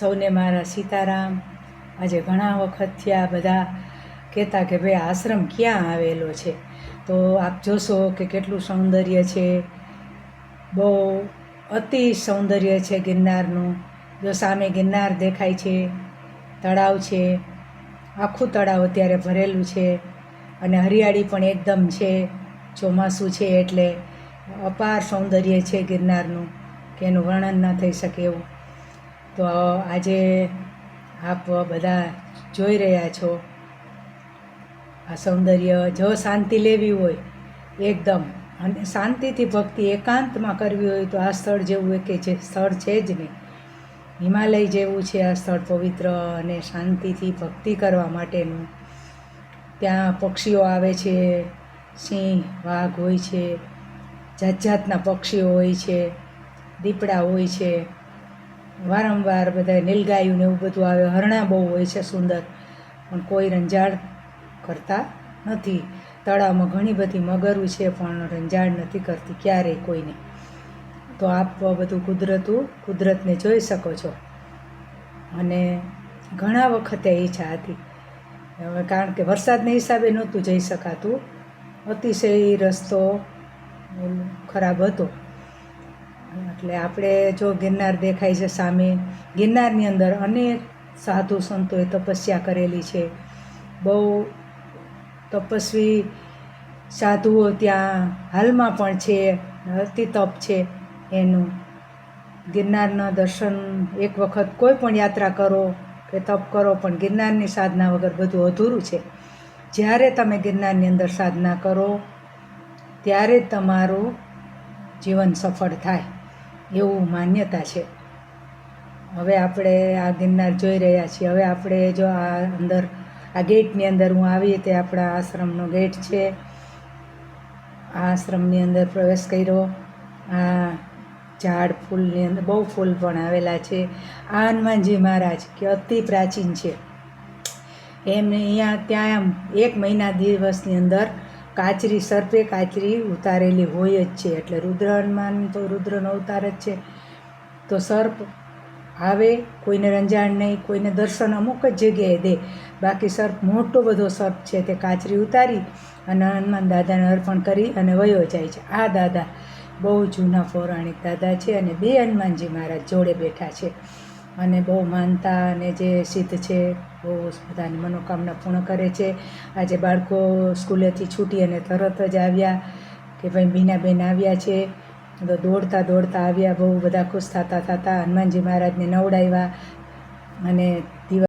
સૌને મારા સીતારામ, આજે ઘણા વખત થયા બધા કહેતા કે ભાઈ આશ્રમ ક્યાં આવેલો છે? તો આપ જોશો કે કેટલું સૌંદર્ય છે. બહુ અતિ સૌંદર્ય છે ગિરનારનું. જો સામે ગિરનાર દેખાય છે, તળાવ છે, આખું તળાવ અત્યારે ભરેલું છે અને હરિયાળી પણ એકદમ છે, ચોમાસું છે એટલે અપાર સૌંદર્ય છે ગિરનારનું, કે એનું વર્ણન ન થઈ શકે એવું. તો આજે આપ બધા જોઈ રહ્યા છો આ સૌંદર્ય. જો શાંતિ લેવી હોય, એકદમ. અને શાંતિથી ભક્તિ એકાંતમાં કરવી હોય તો આ સ્થળ જેવું એક જે સ્થળ છે જ નહીં. હિમાલય જેવું છે આ સ્થળ પવિત્ર અને શાંતિથી ભક્તિ કરવા માટેનું. ત્યાં પક્ષીઓ આવે છે, સિંહ, વાઘ હોય છે જાત જાતના પક્ષીઓ હોય છે, દીપડા હોય છે. વારંવાર બધા નીલગાયું ને એવું બધું આવે. હરણા બહુ હોય છે સુંદર. પણ કોઈ રંજાડ કરતા નથી. તળાવમાં ઘણી બધી મગરું છે, પણ રંજાડ નથી કરતી ક્યારેય કોઈને. તો આપ બધું કુદરતું, કુદરતને જોઈ શકો છો. અને ઘણા વખતે ઈચ્છા હતી હવે કારણ કે વરસાદને હિસાબે નહોતું જઈ શકાતું. અતિશય રસ્તો ખરાબ હતો. એટલે આપણે જો ગિરનાર દેખાય છે સામે, ગિરનારની અંદર અનેક સાધુ સંતોએ તપસ્યા કરેલી છે. બહુ તપસ્વી સાધુઓ ત્યાં હાલમાં પણ છે, અતિ તપ છે એનું. ગિરનારના દર્શન એક વખત કોઈ પણ યાત્રા કરો કે તપ કરો, પણ ગિરનારની સાધના વગર બધું અધૂરું છે. જ્યારે તમે ગિરનારની અંદર સાધના કરો, ત્યારે તમારું જીવન સફળ થાય. એવું માન્યતા છે. હવે આપણે આ ગિરનાર જોઈ રહ્યા છીએ. હવે આપણે જો આ અંદર, આ ગેટની અંદર હું આવી તે આપણા આશ્રમનો ગેટ છે. આ આશ્રમની અંદર પ્રવેશ કર્યો. આ ઝાડ ફૂલની અંદર, બહુ ફૂલ પણ આવેલા છે. આ હનુમાનજી મહારાજ કે અતિ પ્રાચીન છે. એમ અહીંયા ત્યાં આમ એક મહિના દિવસની અંદર કાચરી સર્પે કાચરી ઉતારેલી હોય જ છે. એટલે રુદ્ર હનુમાન તો રુદ્રનો અવતાર જ છે. તો સર્પ આવે, કોઈને રંજાણ નહીં, કોઈને દર્શન અમુક જ જગ્યાએ દે. બાકી સર્પ મોટો બધો સર્પ છે તે કાચરી ઉતારી અને હનુમાન દાદાને અર્પણ કરી અને વયો જાય છે. આ દાદા બહુ જૂના પૌરાણિક દાદા છે અને બે હનુમાનજી મહારાજ જોડે બેઠા છે. અને બહુ માનતા અને જે સિદ્ધ છે, બહુ બધાની મનોકામના પૂર્ણ કરે છે. આજે બાળકો સ્કૂલેથી છૂટી અને તરત જ આવ્યા કે ભાઈ બીનાબેન આવ્યા છે. તો દોડતા દોડતા આવ્યા, બહુ બધા ખુશ થતા થતા હનુમાનજી મહારાજને નવડાવ્યા અને દિવા